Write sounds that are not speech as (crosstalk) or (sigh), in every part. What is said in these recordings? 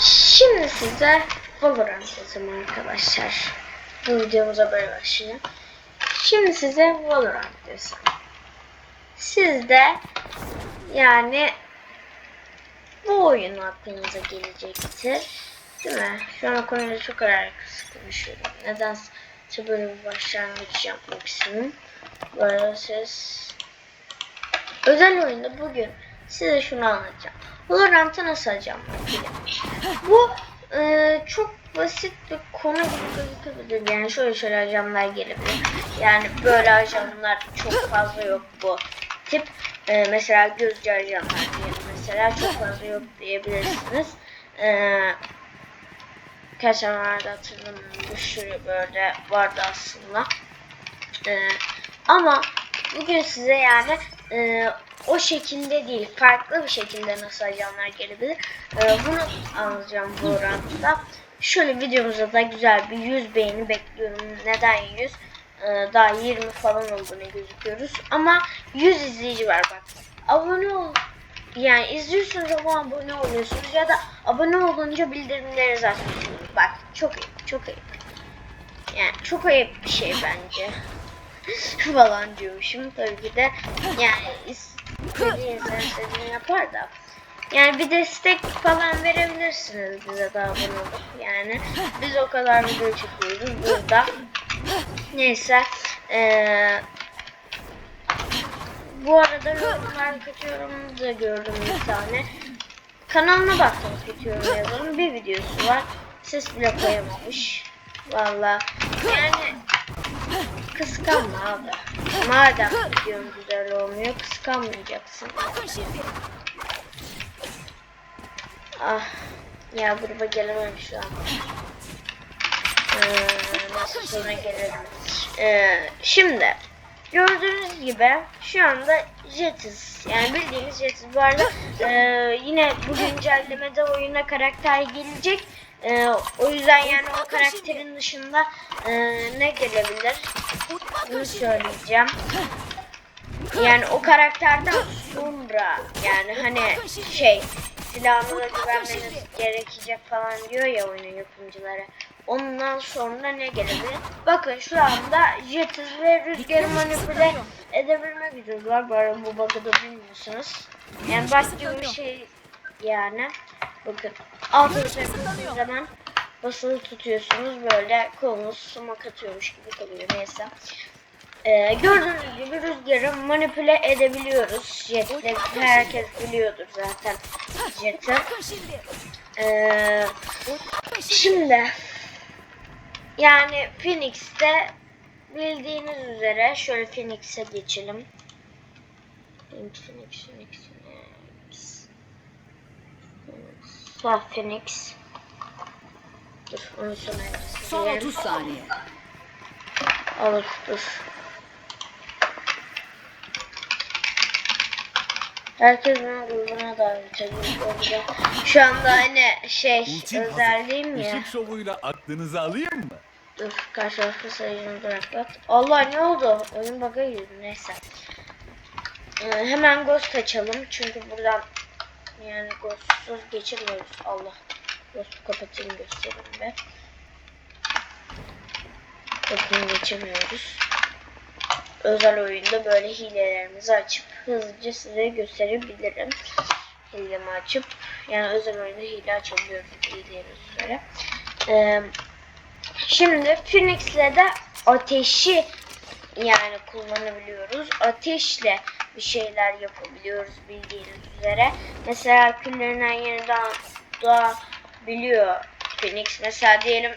Şimdi size Valorant yazım arkadaşlar. Bu videomuza böyle başlayalım. Şimdi size Valorant desem. Siz de yani bu oyun aklınıza gelecektir. Değil mi? Şu an o konuda çok alakası konuşuyorum. Nedense böyle bir başlangıç yapmak istedim. Böyle siz özel oyunda bugün size şunu anlatacağım. Valorant'ı nasıl alacağım? Bu e, çok basit bir konu gibi gözükebilir. Yani şöyle şöyle ajanlar gelebilir. Yani böyle ajanlar çok fazla yok bu tip. E, mesela gözcü ajanlar diye mesela çok fazla yok diyebilirsiniz. E, kaç tane vardı hatırlamıyorum. Bir sürü böyle vardı aslında. E, ama bugün size yani e, o şekilde değil, farklı bir şekilde nasıl ajanlar gelebilir. Ee, bunu anlatacağım bu oranda. Şöyle videomuza da güzel bir 100 beğeni bekliyorum. Neden 100? Ee, daha 20 falan olduğunu gözüküyoruz. Ama 100 izleyici var bak. Abone ol. Yani izliyorsunuz ama abone oluyorsunuz ya da abone olunca bildirimleri açıyorsunuz. Bak çok ayıp, çok ayıp. Yani çok ayıp bir şey bence. (laughs) falan diyormuşum tabii ki de. Yani istediğini yapar da. Yani bir destek falan verebilirsiniz bize daha abone. Yani biz o kadar video çekiyoruz burada. Neyse. Ee, bu arada yorumlar kötü yorum da gördüm bir tane. Kanalına baktım kötü yorum yazalım. Bir videosu var. Ses bile koyamamış. Valla. Yani kıskanma abi. Madem videom güzel olmuyor kıskanmayacaksın. Ah ya gruba gelemem şu an. Ee, nasıl sonra gelirim. Ee, şimdi gördüğünüz gibi şu anda Jetiz yani bildiğiniz Jetiz bu arada e, yine bu güncellemede oyuna karakter gelecek. Ee, o yüzden yani o karakterin dışında e, ne gelebilir? Bunu söyleyeceğim. Yani o karakterden sonra yani hani şey silahına güvenmeniz gerekecek falan diyor ya oyunun yapımcıları. Ondan sonra ne gelebilir? Bakın şu anda Jetiz ve Rüzgar'ı manipüle edebilme gücü var. Bu arada bu bug'ı da bilmiyorsunuz. Yani başka bir şey yani. Bakın altı yaptığınız zaman basılı tutuyorsunuz böyle kolunuz sumak atıyormuş gibi kalıyor neyse. Ee, gördüğünüz gibi rüzgarı manipüle edebiliyoruz. Jet'le herkes biliyordur zaten Jet'i. Ee, şimdi yani Phoenix'te bildiğiniz üzere şöyle Phoenix'e geçelim. Phoenix, Phoenix, Phoenix, Phoenix. Dur onu sonra Son diyelim. 30 saniye. Dur. Herkes bana grubuna davet ediyor. orada. Şu anda hani şey Ultim özelliğim hazır. ya. Işık şovuyla aklınızı alayım mı? Dur karşılıklı sayıcını bıraklat. Allah ne oldu? Oyun bug'a girdi neyse. Ee, hemen ghost açalım çünkü buradan yani ghostsuz geçirmiyoruz. Allah. Ghost'u kapatayım göstereyim be. Bakın geçirmiyoruz. Özel oyunda böyle hilelerimizi açıp hızlıca size gösterebilirim. Hilemi açıp yani özel oyunda hile açabiliyoruz bildiğiniz üzere. Ee, Şimdi Phoenix'le de ateşi yani kullanabiliyoruz. Ateşle bir şeyler yapabiliyoruz bildiğiniz üzere. Mesela küllerinden yeniden doğabiliyor Phoenix. Mesela diyelim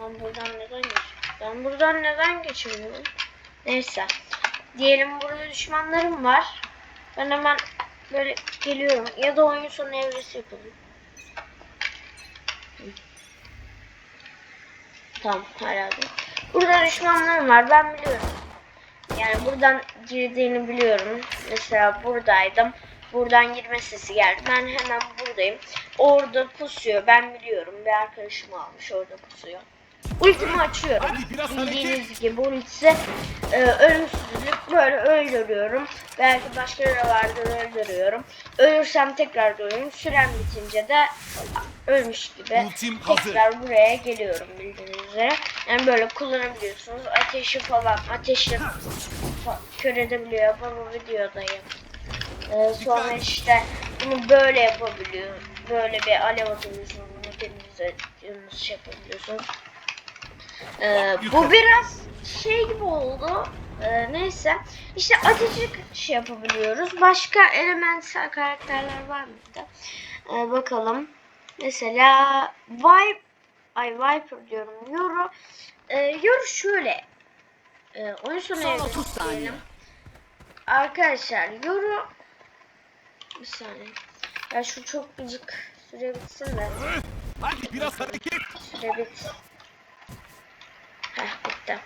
ben buradan neden geçiyorum? Ben buradan neden geçemiyorum? Neyse. Diyelim burada düşmanlarım var. Ben hemen böyle geliyorum. Ya da oyun sonu evresi yapalım. Tamam herhalde. Burada düşmanlarım var ben biliyorum. Yani buradan girdiğini biliyorum. Mesela buradaydım. Buradan girme sesi geldi. Ben hemen buradayım. Orada pusuyor. Ben biliyorum. Bir arkadaşım almış orada pusuyor. ultimi açıyorum. Bildiğiniz gibi ultisi e, ölümsüzlük böyle öldürüyorum. Belki başka biri vardır öldürüyorum. Ölürsem tekrar dönüyorum. Sürem bitince de ölmüş gibi Ultim hazır. tekrar buraya geliyorum bildiğiniz üzere. Yani böyle kullanabiliyorsunuz. Ateşi falan ateşi fa- kör edebiliyor. O videodayım. Ee, sonra işte bunu böyle yapabiliyor. Böyle bir alev atabiliyorsunuz. Bunu kendinize yalnız şey yapabiliyorsunuz. Ee, bu biraz şey gibi oldu. Ee, neyse. İşte ateşi şey yapabiliyoruz. Başka elementsel karakterler var mıydı? Ee, bakalım. Mesela Vibe Ay Viper diyorum. Yoru. Ee, Yoru şöyle. Ee, oyun sonu Son evresi 30 saniye. Arkadaşlar Yoru bir saniye. Ya şu çok gıcık süre bitsin de. Hadi biraz hareket. Süre bit. Heh bitti.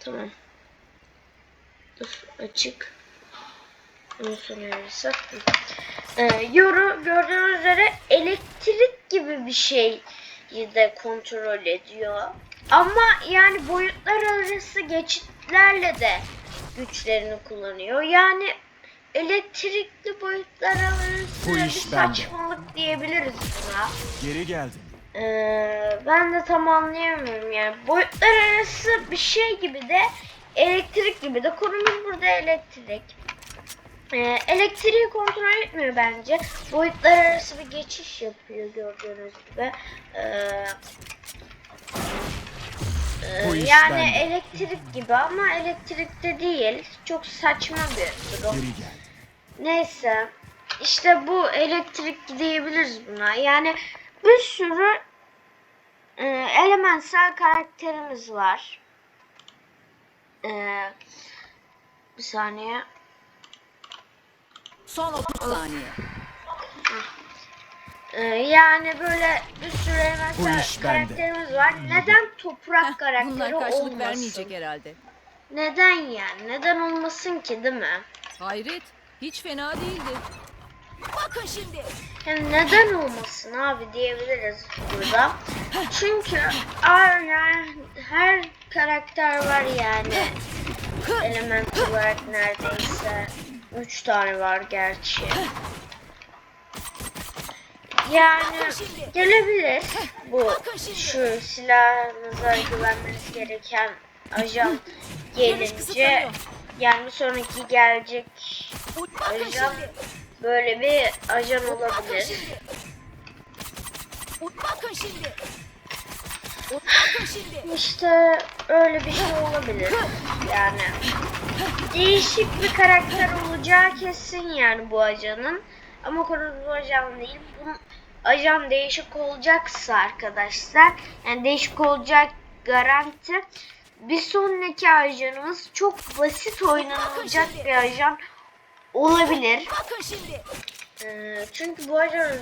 Tamam. Dur açık. Sonra yarısı. Ee, yoru gördüğünüz üzere elektrik gibi bir şey de kontrol ediyor. Ama yani boyutlar arası geçitlerle de güçlerini kullanıyor. Yani elektrikli boyutlar arası Bu bir iş bende. saçmalık diyebiliriz buna. Geri geldim. Ee, ben de tam anlayamıyorum yani. Boyutlar arası bir şey gibi de elektrik gibi de konumuz burada elektrik. Ee, elektriği kontrol etmiyor bence. Boyutlar arası bir geçiş yapıyor gördüğünüz gibi. Ee, e, Bu yani bende. elektrik gibi ama elektrikte değil. Çok saçma bir durum. Neyse. işte bu elektrik diyebiliriz buna. Yani bir sürü e, elementsel karakterimiz var. E, bir saniye. Son 30 saniye. E, yani böyle bir sürü elementsel iş bende. karakterimiz var. Neden toprak karakteri Bunlar karşılık olmasın? vermeyecek herhalde. Neden yani? Neden olmasın ki değil mi? Hayret. Hiç fena değildi. Bakın şimdi. Yani neden olmasın abi diyebiliriz burada. Çünkü yani her karakter var yani. Element olarak neredeyse 3 tane var gerçi. Yani gelebilir bu şu silahınıza güvenmeniz gereken ajan gelince yani bir sonraki gelecek ajan böyle bir ajan olabilir. şimdi. Bakın şimdi. Bakın şimdi. İşte öyle bir şey olabilir. Yani değişik bir karakter olacağı kesin yani bu ajanın. Ama konu bu ajan değil. Bu ajan değişik olacaksa arkadaşlar yani değişik olacak garanti. Bir sonraki ajanımız çok basit oynanılacak bir ajan olabilir. Bakın şimdi. Ee, çünkü bu ajan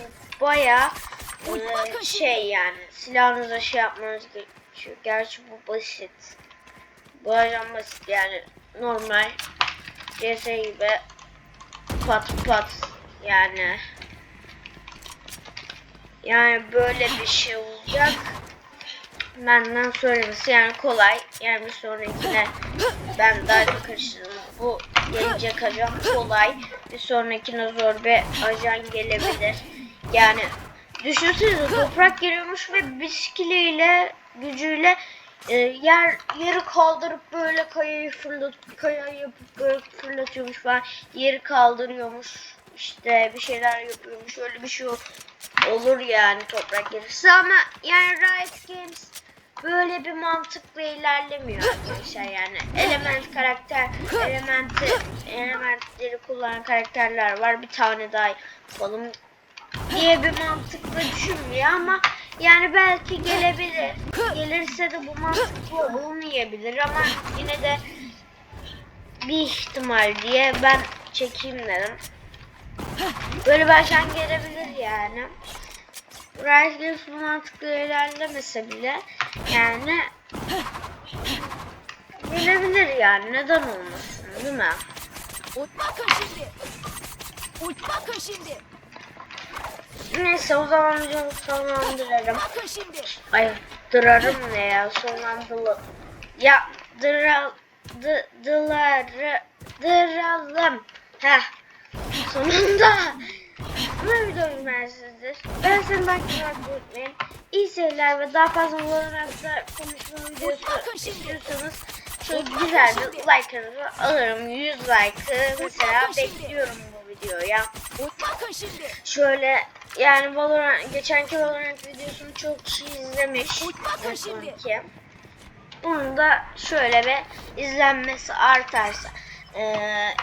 bayağı e, şey yani silahınıza şey yapmanız gerekiyor. Gerçi bu basit. Bu ajan basit yani normal CS gibi pat pat yani yani böyle bir şey olacak. Benden söylemesi yani kolay. Yani bir sonrakine ben daha karıştırdım. Bu gelecek ajan kolay. Bir sonrakine zor bir ajan gelebilir. Yani düşünsenize toprak geliyormuş ve bisikliğiyle gücüyle e, yer yeri kaldırıp böyle kayayı fırlat kaya yapıp böyle fırlatıyormuş falan yeri kaldırıyormuş işte bir şeyler yapıyormuş öyle bir şey ol- olur yani toprak gelirse ama yani Riot Games böyle bir mantıkla ilerlemiyor arkadaşlar yani element karakter elementi elementleri kullanan karakterler var bir tane daha yapalım diye bir mantıkla düşünmüyor ama yani belki gelebilir. Gelirse de bu mantıklı olmayabilir ama yine de bir ihtimal diye ben çekeyim dedim. Böyle bir ajan gelebilir yani. Riot Games bu mantıkla ilerlemese bile yani gelebilir yani neden olmasın değil mi? Bakın şimdi. Bakın şimdi. Neyse o zaman videomu sonlandırırım. Bakın şimdi. Ay durarım ne ya sonlandıralım. Ya dıral dı, dıları dıralım. Heh. Sonunda. Bu videoyu ben sizdir. Ben seni bakmak unutmayın. İyi seyirler ve daha fazla da konuşma videosu istiyorsanız şöyle güzel bir like'ınızı alırım. 100 like'ı mesela bekliyorum bu videoya. Şöyle yani Valorant, geçenki Valorant videosunu çok kişi izlemiş. Sonraki. Da şöyle bir izlenmesi artarsa eee,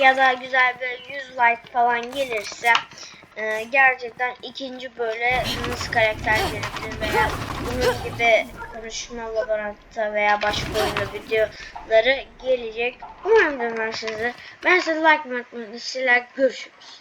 ya da güzel bir 100 like falan gelirse eee, gerçekten ikinci böyle nasıl karakter gelebilir veya bunun gibi konuşma Valorant'ta veya başka oyunda videoları gelecek. Umarım sizi. Ben size like atmayı, sizler görüşürüz.